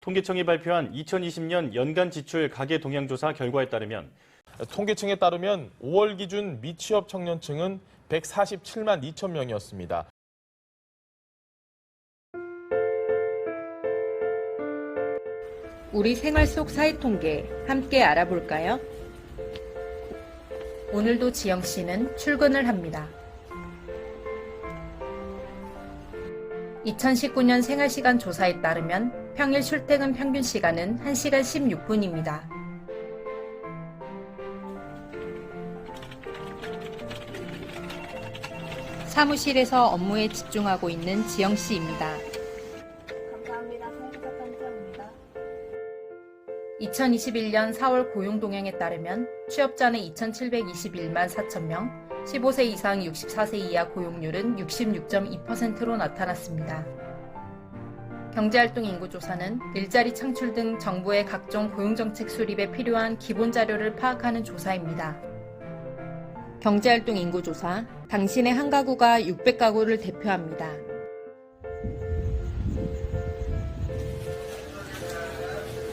통계청이 발표한 2020년 연간 지출 가계 동향 조사 결과에 따르면 통계청에 따르면 5월 기준 미취업 청년층은 147만 2천 명이었습니다. 우리 생활 속 사회 통계 함께 알아볼까요? 오늘도 지영 씨는 출근을 합니다. 2019년 생활시간 조사에 따르면 평일 출퇴근 평균 시간은 1시간 16분입니다. 사무실에서 업무에 집중하고 있는 지영 씨입니다. 감사합니다. 판정입니다. 2021년 4월 고용 동향에 따르면 취업자는 2,721만 4천 명, 15세 이상 64세 이하 고용률은 66.2%로 나타났습니다. 경제활동 인구조사는 일자리 창출 등 정부의 각종 고용정책 수립에 필요한 기본 자료를 파악하는 조사입니다. 경제활동 인구조사, 당신의 한 가구가 600가구를 대표합니다.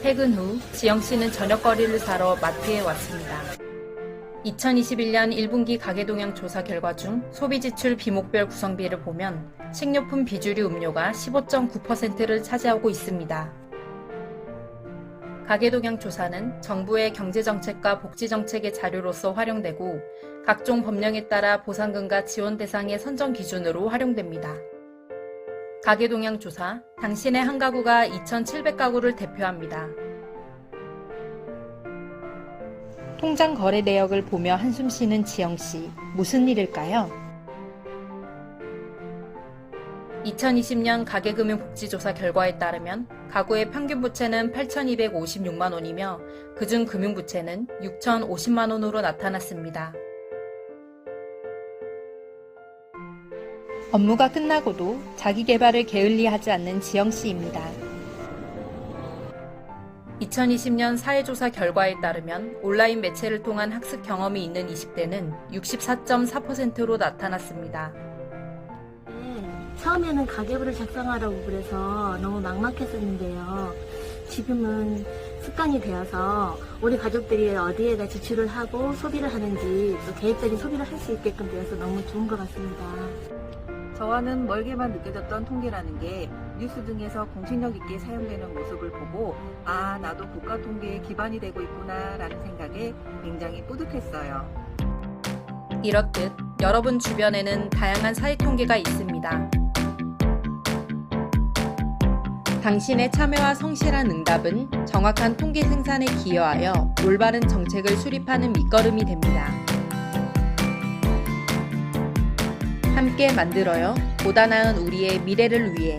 퇴근 후 지영 씨는 저녁거리를 사러 마트에 왔습니다. 2021년 1분기 가계동향 조사 결과 중 소비지출 비목별 구성비를 보면 식료품 비주류 음료가 15.9%를 차지하고 있습니다. 가계동향 조사는 정부의 경제정책과 복지정책의 자료로서 활용되고 각종 법령에 따라 보상금과 지원 대상의 선정 기준으로 활용됩니다. 가계동향 조사, 당신의 한 가구가 2,700가구를 대표합니다. 통장 거래 내역을 보며 한숨 쉬는 지영 씨, 무슨 일일까요? 2020년 가계금융복지조사 결과에 따르면 가구의 평균 부채는 8,256만 원이며 그중 금융부채는 6,050만 원으로 나타났습니다. 업무가 끝나고도 자기 개발을 게을리하지 않는 지영 씨입니다. 2020년 사회조사 결과에 따르면 온라인 매체를 통한 학습 경험이 있는 20대는 64.4%로 나타났습니다. 네, 처음에는 가계부를 작성하라고 그래서 너무 막막했었는데요. 지금은 습관이 되어서 우리 가족들이 어디에다 지출을 하고 소비를 하는지 또 계획적인 소비를 할 수 있게끔 되어서 너무 좋은 것 같습니다. 저와는 멀게만 느껴졌던 통계라는 게 뉴스 등에서 공신력 있게 사용되는 모습을 보고 아 나도 국가 통계의 기반이 되고 있구나라는 생각에 굉장히 뿌듯했어요. 이렇듯 여러분 주변에는 다양한 사회 통계가 있습니다. 당신의 참여와 성실한 응답은 정확한 통계 생산에 기여하여 올바른 정책을 수립하는 밑거름이 됩니다. 함께 만들어요. 보다 나은 우리의 미래를 위해